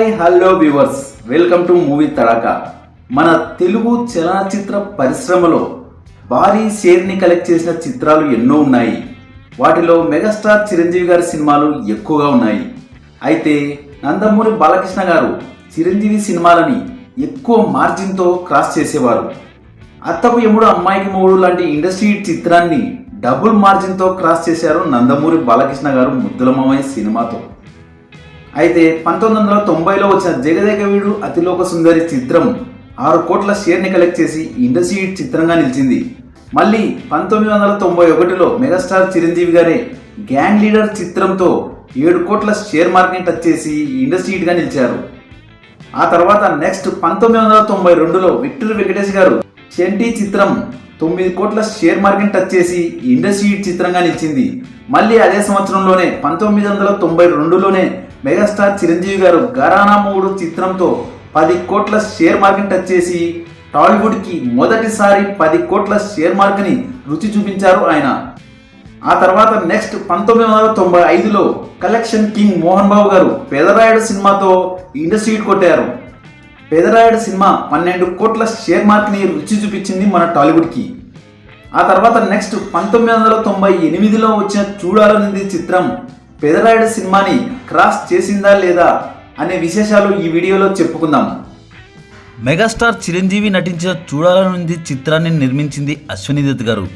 Hi hello viewers. Welcome to movie Tadaka. మన తెలుగు చలనచిత్ర పరిశ్రమలో భారీ షేర్ని కలెక్ట్ చేసిన చిత్రాలు ఎన్నో ఉన్నాయి. వాటిలో మెగాస్టార్ చిరంజీవి గారి సినిమాలు ఎక్కువగా ఉన్నాయి. అయితే నందమూరి బాలకృష్ణ గారు చిరంజీవి సినిమాలని ఎక్కువ మార్జిన్తో క్రాస్ చేసేవారు. అత్తపు యముడు అమ్మాయికి మూడు లాంటి ఇండస్ట్రీ చిత్రాన్ని డబుల్ మార్జిన్తో క్రాస్ చేశారు నందమూరి బాలకృష్ణ గారు ముద్దులమయ్య సినిమాతో. అయితే పంతొమ్మిది వందల తొంభైలో వచ్చిన జగదేక వీడు అతిలోక సుందరి చిత్రం ఆరు కోట్ల షేర్ని కలెక్ట్ చేసి ఇండస్ట్రీ చిత్రంగా నిలిచింది. మళ్ళీ పంతొమ్మిది వందల తొంభై ఒకటిలో మెగాస్టార్ చిరంజీవి గారే గ్యాంగ్ లీడర్ చిత్రంతో ఏడు కోట్ల షేర్ మార్కెట్ టచ్ చేసి ఇండస్ట్రీ హిట్గా నిలిచారు. ఆ తర్వాత నెక్స్ట్ పంతొమ్మిది వందల తొంభై రెండులో విక్టర్ వెంకటేష్ గారు చెంటి చిత్రం తొమ్మిది కోట్ల షేర్ మార్కెట్ టచ్ చేసి ఇండస్ట్రీ హిట్ చిత్రంగా నిలిచింది. మళ్ళీ అదే సంవత్సరంలోనే పంతొమ్మిది వందల తొంభై రెండులోనే మెగాస్టార్ చిరంజీవి గారు గరానా మూడు చిత్రంతో పది కోట్ల షేర్ మార్కెట్ టచ్ చేసి టాలీవుడ్కి మొదటిసారి పది కోట్ల షేర్ మార్క్ని రుచి చూపించారు ఆయన. ఆ తర్వాత నెక్స్ట్ పంతొమ్మిది వందల తొంభై ఐదులో కలెక్షన్ కింగ్ మోహన్ బాబు గారు పెదరాయుడు సినిమాతో ఇండస్ట్రీ కొట్టారు. పెదరాయుడు సినిమా పన్నెండు కోట్ల షేర్ మార్క్ని రుచి చూపించింది మన టాలీవుడ్కి. ఆ తర్వాత నెక్స్ట్ పంతొమ్మిది వందల తొంభై ఎనిమిదిలో వచ్చిన చూడాలనేది చిత్రం పెదరాయుడు సినిమాని క్రాస్ చేసిందా లేదా అనే విశేషాలు ఈ వీడియోలో చెప్పుకుందాం. మెగాస్టార్ చిరంజీవి నటించిన చూడాలనుంది చిత్రాన్ని నిర్మించింది అశ్వని దత్ గారు.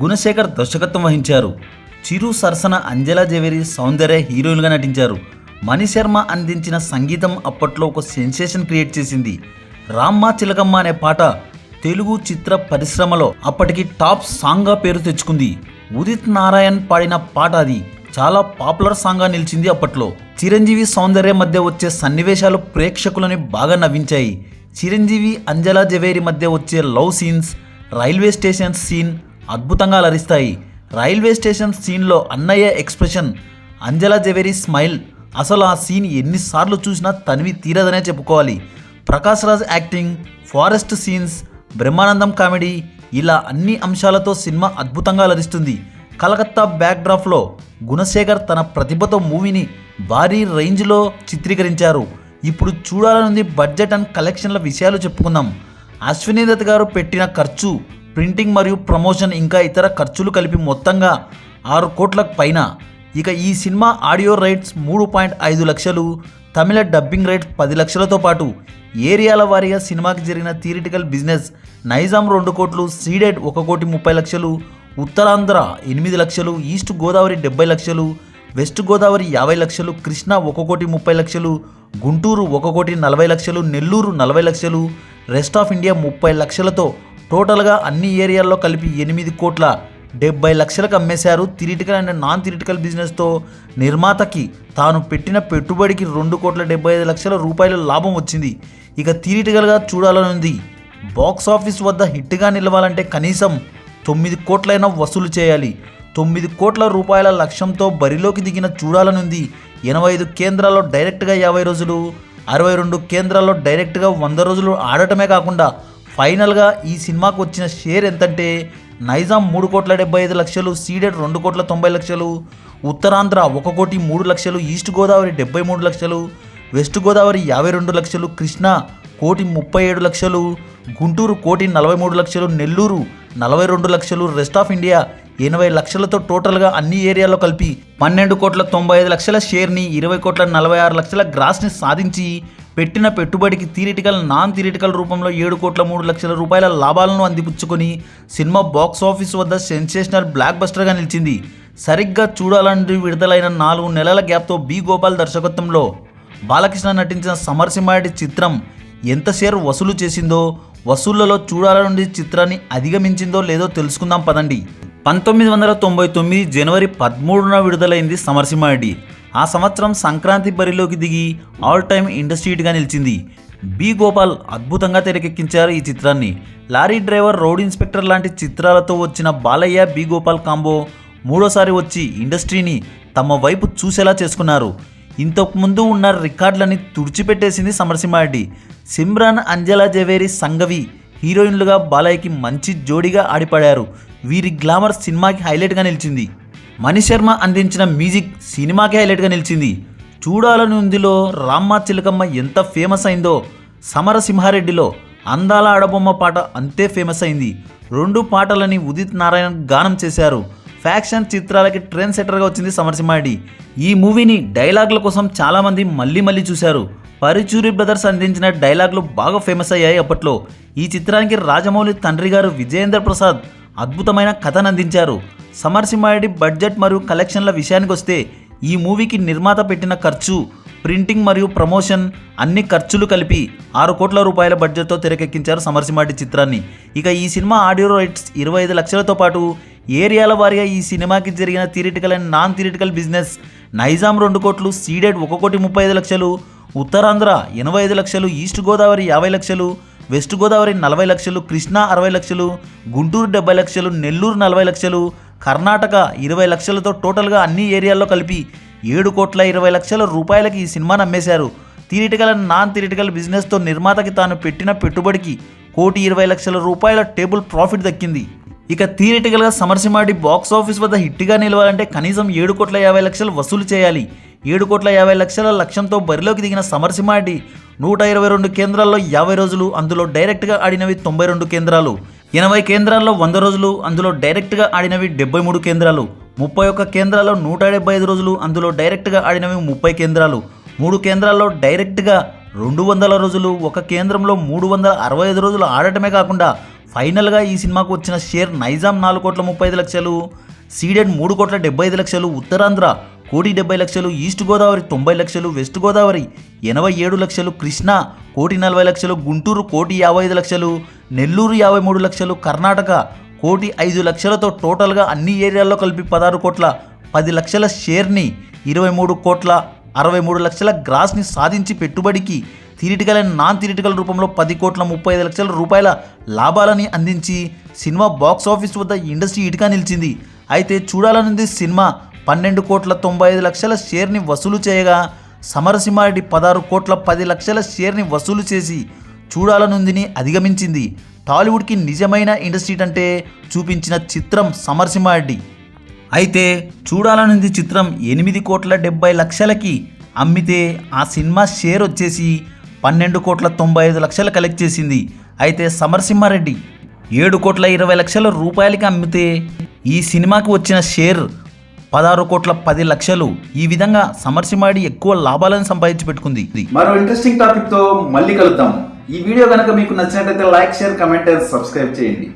గుణశేఖర్ దర్శకత్వం వహించారు. చిరు సరసన అంజలా జవేరి సౌందర్య హీరోయిన్గా నటించారు. మణిశర్మ అందించిన సంగీతం అప్పట్లో ఒక సెన్సేషన్ క్రియేట్ చేసింది. రామ్మ చిలకమ్మ అనే పాట తెలుగు చిత్ర పరిశ్రమలో అప్పటికి టాప్ సాంగ్గా పేరు తెచ్చుకుంది. ఉదిత్ నారాయణ్ పాడిన పాట అది. చాలా పాపులర్ సాంగ్గా నిలిచింది అప్పట్లో. చిరంజీవి సౌందర్య మధ్య వచ్చే సన్నివేశాలు ప్రేక్షకులని బాగా నవ్వించాయి. చిరంజీవి అంజలా జవేరి మధ్య వచ్చే love scenes railway station scene అద్భుతంగా అలరిస్తాయి. రైల్వే స్టేషన్ సీన్లో అన్నయ్య ఎక్స్ప్రెషన్ అంజలా జవేరి స్మైల్ అసలు ఆ సీన్ ఎన్నిసార్లు చూసినా తనివి తీరదనే చెప్పుకోవాలి. Prakash Raj acting forest scenes Brahmanandam comedy ఇలా అన్ని అంశాలతో సినిమా అద్భుతంగా అలరిస్తుంది. కలకత్తా బ్యాక్డ్రాప్లో గుణశేఖర్ తన ప్రతిభతో మూవీని భారీ రేంజ్లో చిత్రీకరించారు. ఇప్పుడు చూడాలనుంది బడ్జెట్ అండ్ కలెక్షన్ల విషయాలు చెప్పుకుందాం. అశ్విని దత్ గారు పెట్టిన ఖర్చు ప్రింటింగ్ మరియు ప్రమోషన్ ఇంకా ఇతర ఖర్చులు కలిపి మొత్తంగా ఆరు కోట్లకు పైన. ఇక ఈ సినిమా ఆడియో రైట్స్ మూడు పాయింట్ ఐదు లక్షలు తమిళ డబ్బింగ్ రైట్స్ పది లక్షలతో పాటు ఏరియాల వారీగా సినిమాకి జరిగిన థియరిటికల్ బిజినెస్ నైజాం రెండు కోట్లు సీడెడ్ ఒక కోటి ముప్పై లక్షలు ఉత్తరాంధ్ర ఎనిమిది లక్షలు ఈస్ట్ గోదావరి డెబ్బై లక్షలు వెస్ట్ గోదావరి యాభై లక్షలు కృష్ణా ఒక కోటి ముప్పై లక్షలు గుంటూరు ఒక కోటి నలభై లక్షలు నెల్లూరు నలభై లక్షలు రెస్ట్ ఆఫ్ ఇండియా ముప్పై లక్షలతో టోటల్గా అన్ని ఏరియాల్లో కలిపి ఎనిమిది కోట్ల డెబ్బై లక్షలకు అమ్మేశారు థిరిటికల్ అండ్ నాన్ థిరిటికల్ బిజినెస్తో నిర్మాతకి తాను పెట్టిన పెట్టుబడికి రెండు కోట్ల డెబ్బై ఐదు లక్షల రూపాయల లాభం వచ్చింది. ఇక థిరిటికల్గా చూడాలనుంది. బాక్స్ ఆఫీస్ వద్ద హిట్గా నిలవాలంటే కనీసం తొమ్మిది కోట్లైనా వసూలు చేయాలి. తొమ్మిది కోట్ల రూపాయల లక్ష్యంతో బరిలోకి దిగిన చూడాలనుంది. ఎనభై ఐదు కేంద్రాల్లో డైరెక్ట్గా యాభై రోజులు అరవై రెండు కేంద్రాల్లో డైరెక్ట్గా వంద రోజులు ఆడటమే కాకుండా ఫైనల్గా ఈ సినిమాకు వచ్చిన షేర్ ఎంతంటే నైజాం మూడు కోట్ల డెబ్బై ఐదు లక్షలు సీడెడ్ రెండు కోట్ల తొంభై లక్షలు ఉత్తరాంధ్ర ఒక కోటి మూడు లక్షలు ఈస్ట్ గోదావరి డెబ్బై మూడు లక్షలు వెస్ట్ గోదావరి యాభై రెండు లక్షలు కృష్ణా కోటి ముప్పై ఏడు లక్షలు గుంటూరు కోటి నలభై మూడు లక్షలు నెల్లూరు నలభై రెండు లక్షలు రెస్ట్ ఆఫ్ ఇండియా ఎనభై లక్షలతో టోటల్గా అన్ని ఏరియాలో కలిపి పన్నెండు కోట్ల తొంభై ఐదు లక్షల షేర్ని ఇరవై కోట్ల నలభై ఆరు లక్షల గ్రాస్ని సాధించి పెట్టిన పెట్టుబడికి థిరిటికల్ నాన్ థిరిటికల్ రూపంలో ఏడు కోట్ల మూడు లక్షల రూపాయల లాభాలను అందిపుచ్చుకొని సినిమా బాక్స్ ఆఫీస్ వద్ద సెన్సేషనల్ బ్లాక్ బస్టర్గా నిలిచింది. సరిగ్గా చూడాలంటే విడుదలైన నాలుగు నెలల గ్యాప్తో బి గోపాల్ దర్శకత్వంలో బాలకృష్ణ నటించిన సమరసింహారెడ్డి చిత్రం ఎంత షేర్ వసూలు చేసిందో వసూళ్ళలో చూడాలనుండి చిత్రాన్ని అధిగమించిందో లేదో తెలుసుకుందాం పదండి. పంతొమ్మిది వందల తొంభై తొమ్మిది జనవరి పదమూడున విడుదలైంది సమరసింహారెడ్డి ఆ సంవత్సరం సంక్రాంతి బరిలోకి దిగి ఆల్ టైమ్ ఇండస్ట్రీట్గా నిలిచింది. బి గోపాల్ అద్భుతంగా తెరకెక్కించారు ఈ చిత్రాన్ని. లారీ డ్రైవర్ రోడ్ ఇన్స్పెక్టర్ లాంటి చిత్రాలతో వచ్చిన బాలయ్య బి గోపాల్ కాంబో మూడోసారి వచ్చి ఇండస్ట్రీని తమ వైపు చూసేలా చేసుకున్నారు. ఇంతకుముందు ఉన్న రికార్డులని తుడిచిపెట్టేసింది సమరసింహారెడ్డి సిమ్రాన్ అంజలా జవేరి సంగవి హీరోయిన్లుగా బాలయ్యకి మంచి జోడీగా ఆడిపడారు. వీరి గ్లామర్ సినిమాకి హైలైట్గా నిలిచింది. మణిశర్మ అందించిన మ్యూజిక్ సినిమాకి హైలైట్గా నిలిచింది. చూడాలని ఉందిలో రామ్మ చిలకమ్మ ఎంత ఫేమస్ అయిందో సమరసింహారెడ్డిలో అందాల ఆడబొమ్మ పాట అంతే ఫేమస్ అయింది. రెండు పాటలని ఉదిత్ నారాయణ్ గానం చేశారు. ఫ్యాక్షన్ చిత్రాలకి ట్రెండ్ సెటర్గా వచ్చింది సమరసింహారెడ్డి. ఈ మూవీని డైలాగుల కోసం చాలామంది మళ్ళీ మళ్ళీ చూశారు. పరిచూరి బ్రదర్స్ అందించిన డైలాగ్లు బాగా ఫేమస్ అయ్యాయి అప్పట్లో. ఈ చిత్రానికి రాజమౌళి తండ్రి గారు విజయేంద్ర ప్రసాద్ అద్భుతమైన కథను అందించారు. సమర్సింహారెడ్డి బడ్జెట్ మరియు కలెక్షన్ల విషయానికి వస్తే ఈ మూవీకి నిర్మాత పెట్టిన ఖర్చు ప్రింటింగ్ మరియు ప్రమోషన్ అన్ని ఖర్చులు కలిపి ఆరు కోట్ల రూపాయల బడ్జెట్తో తెరకెక్కించారు సమర్సింహారెడ్డి చిత్రాన్ని. ఇక ఈ సినిమా ఆడియో రైట్స్ ఇరవై ఐదు లక్షలతో పాటు ఏరియాల వారీగా ఈ సినిమాకి జరిగిన theatrical and non theatrical business Nizam రెండు కోట్లు సీడెడ్ ఒక కోటి ముప్పై ఐదు లక్షలు ఉత్తరాంధ్ర ఎనభై ఐదు లక్షలు ఈస్ట్ గోదావరి యాభై లక్షలు వెస్ట్ గోదావరి నలభై లక్షలు కృష్ణా అరవై లక్షలు గుంటూరు డెబ్బై లక్షలు నెల్లూరు నలభై లక్షలు కర్ణాటక ఇరవై లక్షలతో టోటల్గా అన్ని ఏరియాల్లో కలిపి ఏడు కోట్ల ఇరవై లక్షల రూపాయలకి ఈ సినిమాను అమ్మేశారు థియేటికల్ అండ్ నాన్ థియేటికల్ బిజినెస్తో నిర్మాతకి తాను పెట్టిన పెట్టుబడికి కోటి ఇరవై లక్షల రూపాయల టేబుల్ ప్రాఫిట్ దక్కింది. ఇక థియేటికల్గా సమర్సిమాడి బాక్స్ ఆఫీస్ వద్ద హిట్గా నిలవాలంటే కనీసం ఏడు కోట్ల యాభై లక్షలు వసూలు చేయాలి. ఏడు కోట్ల యాభై లక్షల లక్ష్యంతో బరిలోకి దిగిన సమరసింహారెడ్డి నూట ఇరవై రెండు కేంద్రాల్లో యాభై రోజులు అందులో డైరెక్ట్గా ఆడినవి తొంభై రెండు కేంద్రాలు ఎనభై కేంద్రాల్లో వంద రోజులు అందులో డైరెక్ట్గా ఆడినవి డెబ్బై మూడు కేంద్రాలు ముప్పై ఒక్క కేంద్రాల్లో నూట డెబ్బై ఐదు రోజులు అందులో డైరెక్ట్గా ఆడినవి ముప్పై కేంద్రాలు మూడు కేంద్రాల్లో డైరెక్ట్గా రెండు వందల రోజులు ఒక కేంద్రంలో మూడు వందల అరవై ఐదు రోజులు ఆడటమే కాకుండా ఫైనల్గా ఈ సినిమాకు వచ్చిన షేర్ నైజాం నాలుగు కోట్ల ముప్పై ఐదు లక్షలు సీడెడ్ మూడు కోట్ల డెబ్బై ఐదు లక్షలు ఉత్తరాంధ్ర కోటి డెబ్బై లక్షలు ఈస్ట్ గోదావరి తొంభై లక్షలు వెస్ట్ గోదావరి ఎనభై ఏడు లక్షలు కృష్ణా కోటి నలభై లక్షలు గుంటూరు కోటి యాభై ఐదు లక్షలు నెల్లూరు యాభై మూడు లక్షలు కర్ణాటక కోటి ఐదు లక్షలతో టోటల్గా అన్ని ఏరియాల్లో కలిపి పదహారు కోట్ల పది లక్షల షేర్ని ఇరవై మూడు కోట్ల అరవై మూడు లక్షల గ్రాస్ని సాధించి పెట్టుబడికి థిరిటికల్ అండ్ నాన్ థిరిటికల్ రూపంలో పది కోట్ల ముప్పై ఐదు లక్షల రూపాయల లాభాలని అందించి సినిమా బాక్స్ ఆఫీస్ వద్ద ఇండస్ట్రీ ఇటుగా నిలిచింది. అయితే చూడాలనుంది సినిమా పన్నెండు కోట్ల తొంభై ఐదు లక్షల షేర్ని వసూలు చేయగా సమరసింహారెడ్డి పదహారు కోట్ల పది లక్షల షేర్ని వసూలు చేసి చూడాలనుందిని అధిగమించింది. టాలీవుడ్కి నిజమైన ఇండస్ట్రీ అంటే చూపించిన చిత్రం సమరసింహారెడ్డి. అయితే చూడాలనుంది చిత్రం ఎనిమిది కోట్ల డెబ్బై లక్షలకి అమ్మితే ఆ సినిమా షేర్ వచ్చేసి పన్నెండు కోట్ల తొంభై ఐదు లక్షలు కలెక్ట్ చేసింది. అయితే సమరసింహారెడ్డి ఏడు కోట్ల ఇరవై లక్షల రూపాయలకి అమ్మితే ఈ సినిమాకి వచ్చిన షేర్ పదహారు కోట్ల పది లక్షలు ఈ విధంగా సమర్సిమాడి ఎక్కువ లాభాలను సంపాదించి పెట్టుకుంది మరో ఇంట్రెస్టింగ్ టాపిక్తో మళ్ళీ కలుద్దాం. ఈ వీడియో కనుక మీకు నచ్చినట్లయితే like share comment and subscribe చేయండి.